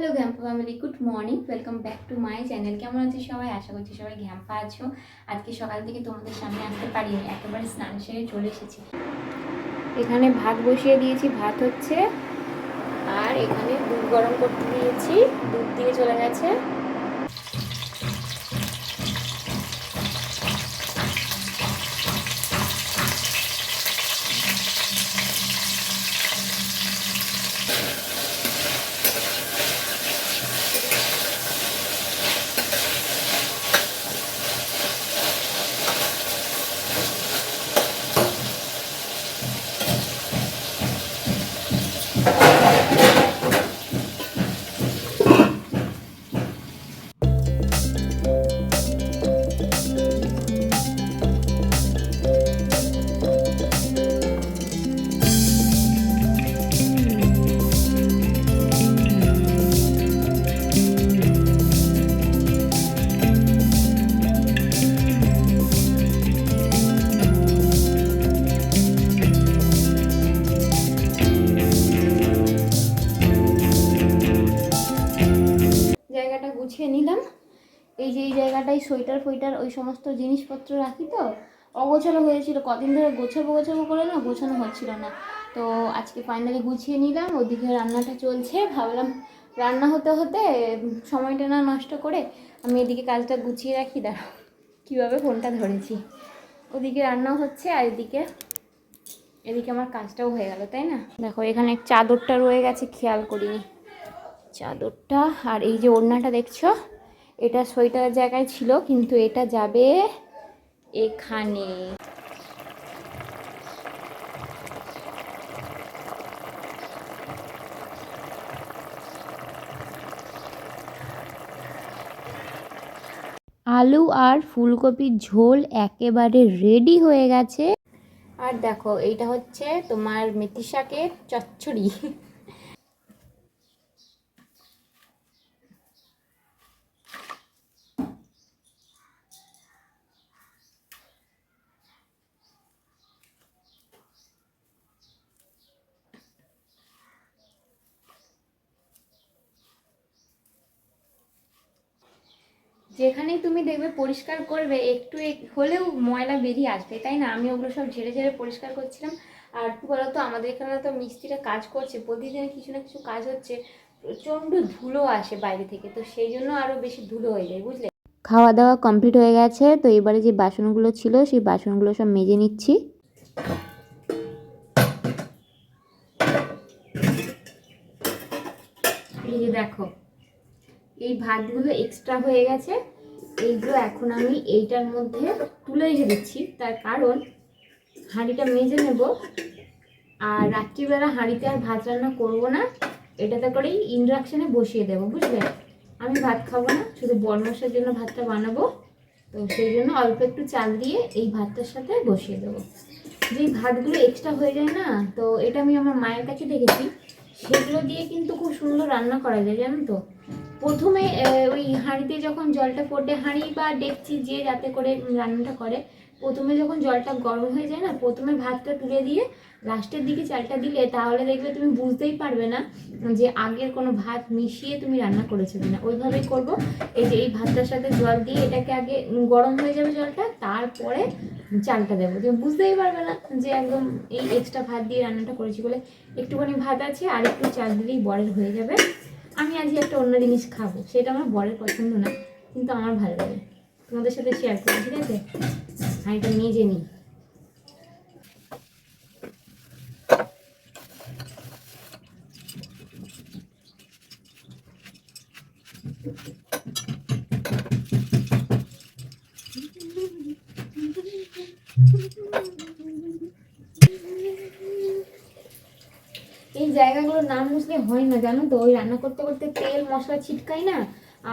Hello ঘ্যাম্পা family good morning welcome back to my channel কেমন আছে সবাই? আশা করছি সবাই ঘ্যাম্পা আছো। আজকে সকাল থেকে তোমাদের সামনে আসতে পারিনি, একেবারে স্নান সেরে চলে এসেছি। এখানে ভাত বসিয়ে দিয়েছি, ভাত হচ্ছে। আর এখানে দুধ গরম করতে দিয়েছি। দুধ দিয়ে চলে গেছে। গুছিয়ে নিলাম। এই যে এই জায়গাটায় সোয়েটার ফোয়েটার ওই সমস্ত জিনিসপত্র রাখি তো, অগোছালো হয়েছিল। কদিন ধরে গোছাবো গোছাবো করে না গোছানো হচ্ছিল না। তো আজকে ফাইনালি গুছিয়ে নিলাম, ওদিকে রান্নাটা চলছে। ভাবলাম রান্না হতে হতে সময়টা না নষ্ট করে আমি এদিকে কাজটা গুছিয়ে রাখি। দাঁড়াও, কীভাবে ফোনটা ধরেছি। ওদিকে রান্নাও হচ্ছে আর এদিকে এদিকে আমার কাজটাও হয়ে গেল, তাই না? দেখো, এখানে চাদরটা রয়ে গেছে, খেয়াল করিনি। চাদরটা। আর এই যে ওড়নাটা দেখছ, এটা সোয়েটারের জায়গায় ছিল, কিন্তু এটা যাবে এখানে। আলু আর ফুলকপির ঝোল একেবারে রেডি হয়ে গেছে। আর দেখো, এইটা হচ্ছে তোমার মেথি শাকের চচ্চড়ি। যেখানেই তুমি দেখবে পরিষ্কার করবে একটু এক- হলেও ময়লা বেরিয়ে আসবে তাই না? আমি ওগুলো সব ঝেড়ে ঝেড়ে পরিষ্কার করছিলাম। আর কি বলতো আমাদের এখানে তো মিস্ত্রিরা কাজ করছে প্রতিদিন কিছু না কিছু কাজ হচ্ছে প্রচণ্ড ধুলো আসে বাইরে থেকে তো সেই জন্য আরও বেশি ধুলো হয়ে যায় বুঝলে? খাওয়া দাওয়া কমপ্লিট হয়ে গেছে তো এবারে যে বাসনগুলো ছিল সেই বাসনগুলো সব মেজে নিচ্ছি। এই যে দেখো এই ভাতগুলো এক্সট্রা হয়ে গেছে। এইগুলো এখন আমি এইটার মধ্যে তুলে রেখে দিচ্ছি। তার কারণ হাঁড়িটা মেজে নেব। আর রাত্রিবেলা হাঁড়িতে আর ভাত রান্না করব না। এটাতে করেই ইন্ডাকশানে বসিয়ে দেবো, বুঝলে? আমি ভাত খাব না, শুধু বর্মশার জন্য ভাতটা বানাবো। তো সেই জন্য অল্প একটু চাল দিয়ে এই ভাতটার সাথে বসিয়ে দেবো। যেই ভাতগুলো এক্সট্রা হয়ে যায় না, তো এটা আমি আমার মায়ের কাছে দেখেছি। সেগুলো দিয়ে কিন্তু খুব সুন্দর রান্না করা যায়, জানো তো? প্রথমে ওই হাঁড়িতে যখন জলটা ফোটে হাঁড়ি বা ডেকচি যে যাতে করে রান্নাটা করে, প্রথমে যখন জলটা গরম হয়ে যায় না, প্রথমে ভাতটা তুলে দিয়ে লাস্টের দিকে চালটা দিলে তাহলে দেখবে তুমি বুঝতেই পারবে না যে আগের কোনো ভাত মিশিয়ে তুমি রান্না করেছ কিনা। ওইভাবেই করব। এই যে এই ভাতটার সাথে জল দিয়ে এটাকে আগে গরম হয়ে যাবে জলটা, তারপরে চালটা দেবো। তুমি বুঝতেই পারবে না যে একদম এই এক্সট্রা ভাত দিয়ে রান্নাটা করেছি বলে একটুখানি ভাত আছে আর একটু চাল দিলেই বরের হয়ে যাবে। আমি আজকে একটা অন্য জিনিস খাব, সেটা আমার বরের পছন্দ না, কিন্তু আমার ভালো লাগে। তোমাদের সাথে শেয়ার করি ঠিক আছে? হাঁড়িটা নিজে নিই। এই জায়গাগুলো না মুছলে হয় না, জানো তো? ওই রান্না করতে করতে তেল, মশলা ছিটকাই না?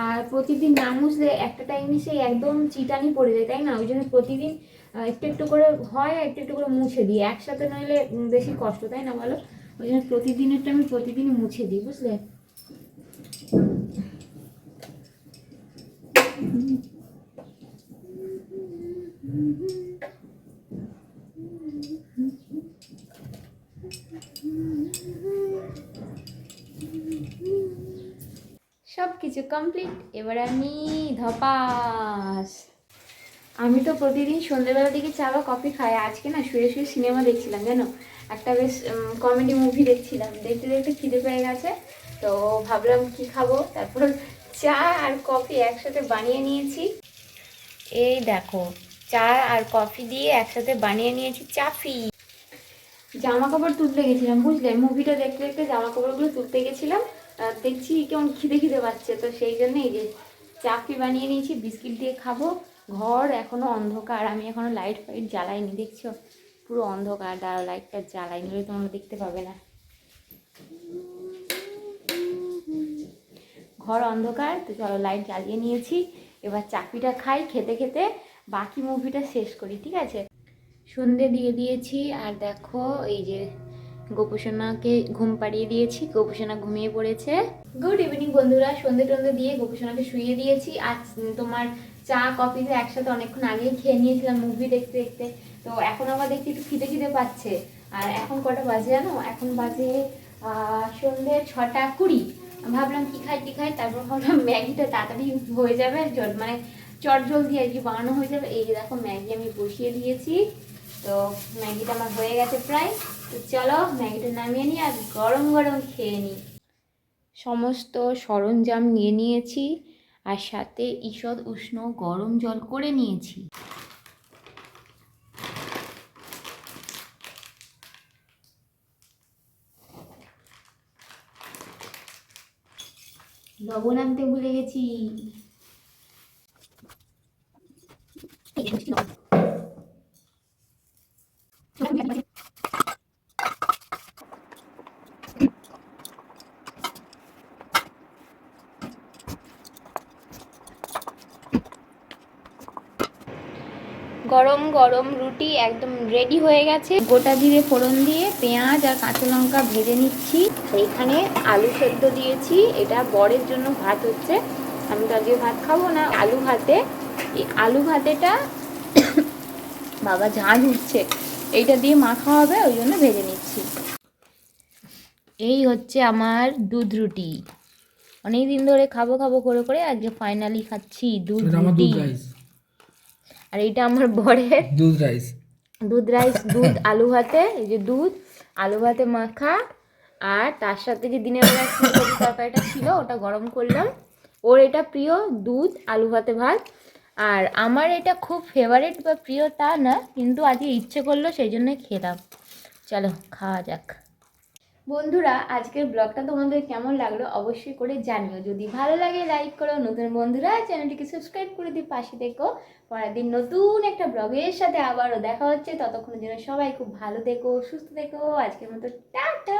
আর প্রতিদিন না মুছলে একটা টাইমে সেই একদম চিটানি পড়ে যায়, তাই না? ওই জন্য প্রতিদিন একটু একটু করে হয় একটু একটু করে মুছে দিই। একসাথে নইলে বেশি কষ্ট, তাই না বলো? ওই জন্য প্রতিদিনেরটা আমি প্রতিদিনই মুছে দিই, বুঝলে সব কিছু কমপ্লিট এবার আমি ধপাস। আমি তো প্রতিদিন সন্ধ্যেবেলা দিকে চা বা কফি খাই। আজকে না শুয়ে শুয়ে সিনেমা দেখছিলাম, জানো? একটা বেশ কমেডি মুভি দেখছিলাম। দেখতে দেখতে খিদে পেয়ে গেছে, তো ভাবলাম কি খাব? তারপর চা আর কফি একসাথে বানিয়ে নিয়েছি। এই দেখো, চা আর কফি দিয়ে একসাথে বানিয়ে নিয়েছি চাফি। জামা কাপড় তুলতে গেছিলাম, বুঝলে? মুভিটা দেখতে দেখতে জামা কাপড়গুলো তুলতে গেছিলাম দেখছি কেমন খিদে খিদে পাচ্ছে, তো সেই জন্য এই যে চাপি বানিয়ে নিয়েছি, বিস্কিট দিয়ে খাব। ঘর এখনও অন্ধকার, আমি এখনও লাইট ফাইট জ্বালাইনি, দেখছ? পুরো অন্ধকার, দাঁড়াও লাইটটা জ্বালাই নিলে তোমরা দেখতে পাবে না। ঘর অন্ধকার, তো চলো লাইট জ্বালিয়ে নিয়েছি। এবার চাকরিটা খাই, খেতে খেতে বাকি মুভিটা শেষ করি, ঠিক আছে? সন্ধে দিয়ে দিয়েছি, আর দেখো এই যে গোপসোনাকে ঘুম পাড়িয়ে দিয়েছি, গোপসোনা ঘুমিয়ে পড়েছে। গুড ইভিনিং বন্ধুরা, সন্ধে টন্ধে দিয়ে গোপসোনাকে শুয়ে দিয়েছি। আর তোমার চা, কফি তো একসাথে অনেকক্ষণ আগেই খেয়ে নিয়েছিলাম মুভি দেখতে দেখতে। তো এখন আবার দেখছি একটু খিদে খিদে পাচ্ছে। আর এখন কটা বাজে জানো? এখন বাজে সন্ধে ছটা কুড়ি। ভাবলাম কি খাই কি খাই? তারপর ভাবলাম ম্যাগিটা তাড়াতাড়ি হয়ে যাবে মানে চট জলদি আর কি বানানো হয়ে যাবে। এই দেখো ম্যাগি আমি বসিয়ে দিয়েছি। তো ম্যাগিটা আমার হয়ে গেছে প্রায়। তো চলো ম্যাগিটা নামিয়ে নিই আর গরম গরম খেয়ে নিই। সমস্ত সরঞ্জাম নিয়ে নিয়েছি আর সাথে ঈষৎ উষ্ণ গরম জল করে নিয়েছি। লবণ আনতে ভুলে গেছি। গরম গরম রুটি একদম রেডি হয়ে গেছে। গোটা জিরে ফোড়ন দিয়ে পেঁয়াজ আর কাঁচা লঙ্কা ভেজে নিচ্ছি। এইখানে আলু সেদ্ধ দিয়েছি। এটা বরের জন্য ভাত হচ্ছে। আমি তো আজকে ভাত খাব না। আলু ভাতে এই আলু ভাতেটা বাবা ঝাঁঝ উঠছে এইটা দিয়ে মাখা হবে ওই জন্য ভেজে নিচ্ছি। এই হচ্ছে আমার দুধ রুটি। অনেক দিন ধরে খাব খাব করে করে আজকে ফাইনালি খাচ্ছি দুধ রুটি। আর এইটা আমার বরের। দুধ রাইস দুধ রাইস দুধ আলু ভাতে এই যে দুধ আলু ভাতে মাখা আর তার সাথে যে দিনের বেলা তরকারিটা ছিল ওটা গরম করলাম। ওর এটা প্রিয় দুধ আলু ভাতে ভাত। আর আমার এটা খুব ফেভারিট বা প্রিয় তা না কিন্তু আজকে ইচ্ছে করল সেই জন্য খেলাম। চলো খাওয়া যাক। বন্ধুরা, আজকের ব্লগটা তোমাদের কেমন লাগল অবশ্যই করে জানিও। যদি ভালো লাগে লাইক করো। নতুন বন্ধুরা, চ্যানেলটিকে সাবস্ক্রাইব করে দিয়ে পাশে দেখো পরের দিন নতুন একটা ব্লগের সাথে আবারও দেখা হচ্ছে। ততক্ষণের জন্য সবাই খুব ভালো দেখো সুস্থ দেখো আজকের মতো, টাটা!